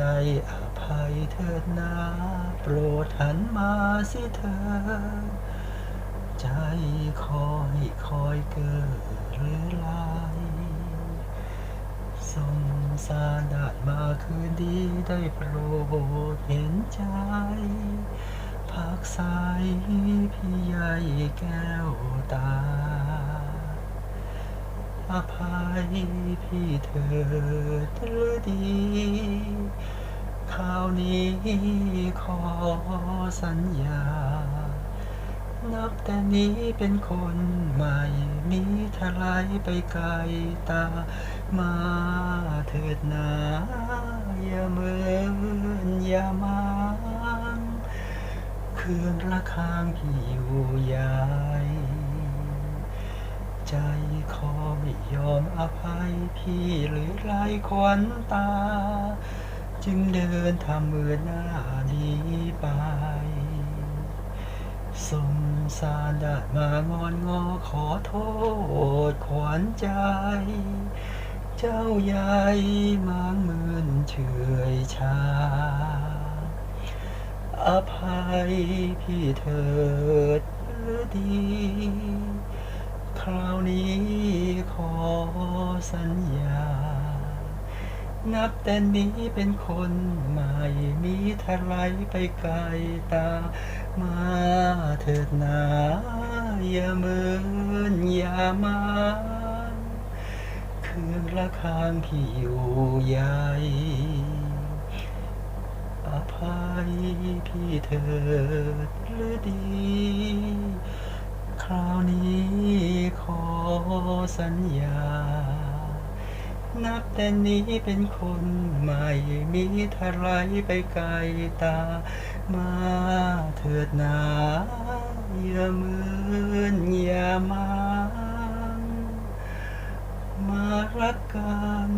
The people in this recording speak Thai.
ใจอภัยเถิดนาโปรดหันมาสิเธอ ใจคอยคอยเกิดหรือลายสงสารดาดมาคืนดีได้โปรดเห็นใจพักสายพี่ใหญ่แก้วตา อภัยพี่เถิดหรือดี นี้ขอสัญญา นับแต่นี้เป็นคนใหม่ มีทลายไปไกลตา มาเถิดนาอย่าเมินอย่ามันคืนละคางพี่อยู่ใหญ่ใจคอไม่ยอมอภัยพี่หรือไรควันตา จึงเดินทำมือหน้านี้ไปสงสารได้มางอนงอขอโทษขวัญใจ เจ้าใหญ่มางมืนเฉอยชา อภัยพี่เถิดหรือดี คราวนี้ขอสัญญา นับแต่นี้เป็นคนใหม่มีทลายไปไกลตา มาเถิดนาอย่าเมินอย่ามันคืนละคางพี่อยู่ใหญ่อภัยพี่เถิดหรือดี คราวนี้ขอสัญญา นับแต่นี้เป็นคนใหม่ มีทลายไปไกลตา มาเถิดนาอย่าเมินอย่ามันมารักกัน